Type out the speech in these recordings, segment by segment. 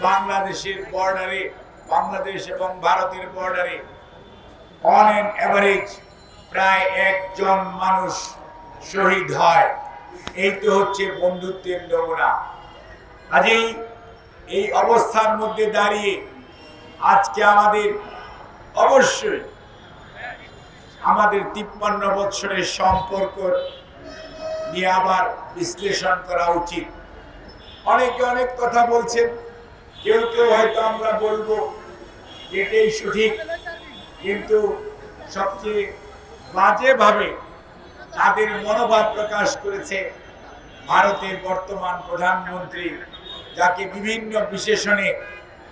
বাংলাদেশের বর্ডারে, বাংলাদেশ এবং ভারতের বর্ডারে অন এন অ্যাভারেজ প্রায় একজন মানুষ শহীদ হয়। এই তো হচ্ছে বন্ধুত্বের নমুনা। কাজেই এই অবস্থার মধ্যে দাঁড়িয়ে আজকে আমাদের অবশ্যই আমাদের তিপ্পান্ন বৎসরের সম্পর্ক নিয়ে আবার বিশ্লেষণ করা উচিত। অনেকে অনেক কথা বলছেন কেউ কেউ হয়তো আমরা বলব এটাই সঠিক, কিন্তু সবচেয়ে বাজেভাবে তাদের মনোভাব প্রকাশ করেছে ভারতের বর্তমান প্রধানমন্ত্রী, যাকে বিভিন্ন বিশেষণে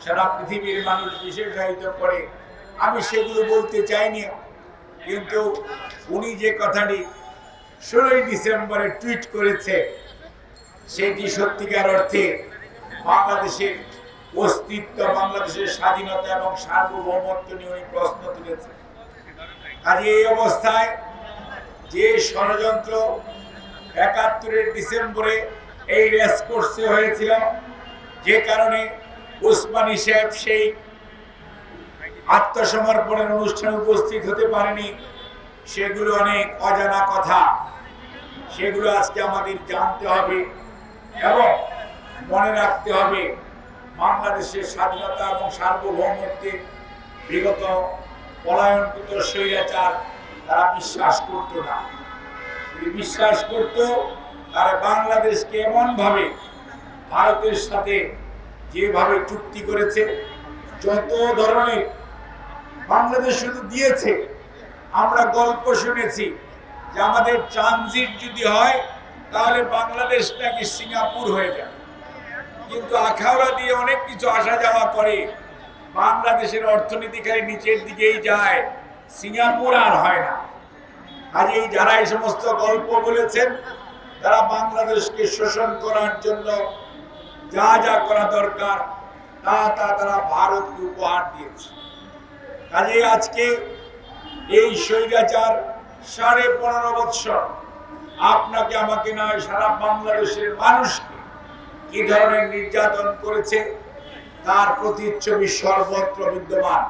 সারা পৃথিবীর মানুষ বিশেষায়িত করে। আমি সেগুলো বলতে চাইনি, কিন্তু উনি যে কথাটি ষোলোই ডিসেম্বরে টুইট করেছে, সেটি সত্যিকার অর্থে বাংলাদেশের অস্তিত্ব বাংলাদেশের স্বাধীনতা এবং সার্বভৌমত্ব নিয়ে উনি প্রশ্ন তুলেছে কাজে এই অবস্থায় যে ষড়যন্ত্র একাত্তরের ডিসেম্বরে এই রেস কোর্সে হয়েছিল, যে কারণে উসমানী সাহেব সেই আত্মসমর্পণের অনুষ্ঠানে উপস্থিত হতে পারেনি, সেগুলো অনেক অজানা কথা। সেগুলো আজকে আমাদের জানতে হবে এবং মনে রাখতে হবে। বাংলাদেশের স্বাধীনতা এবং সার্বভৌমত্বে বিগত পলায়নকৃত স্বৈরাচার তারা বিশ্বাস করত না। বিশ্বাস করত তারা বাংলাদেশকে এমনভাবে ভারতের সাথে যেভাবে চুক্তি করেছে, যত ধরনের বাংলাদেশ শুধু দিয়েছে, আমরা গল্প শুনেছি যে আমাদের ট্রানজিট যদি হয়, তাহলে বাংলাদেশ নাকি সিঙ্গাপুর হয়ে যাবে। কিন্তু আখাউড়া দিয়ে অনেক কিছু আসা যাওয়া করে। বাংলাদেশের অর্থনীতি খালি নিচের দিকেই যায়, সিঙ্গাপুর আর হয় না। আজ এই যারা এই সমস্ত গল্প বলেছেন, তারা বাংলাদেশকে শোষণ করার জন্য যা যা করা দরকার, তা তা তারা ভারতকে উপহার দিয়েছে। কাজে আজকে এই স্বৈরাচার সাড়ে পনেরো বৎসর আপনাকে, আমাকে নয়, সারা বাংলাদেশের মানুষকে কি ধরনের নির্যাতন করেছে? তার প্রতিচ্ছবি সর্বত্র বিদ্যমান।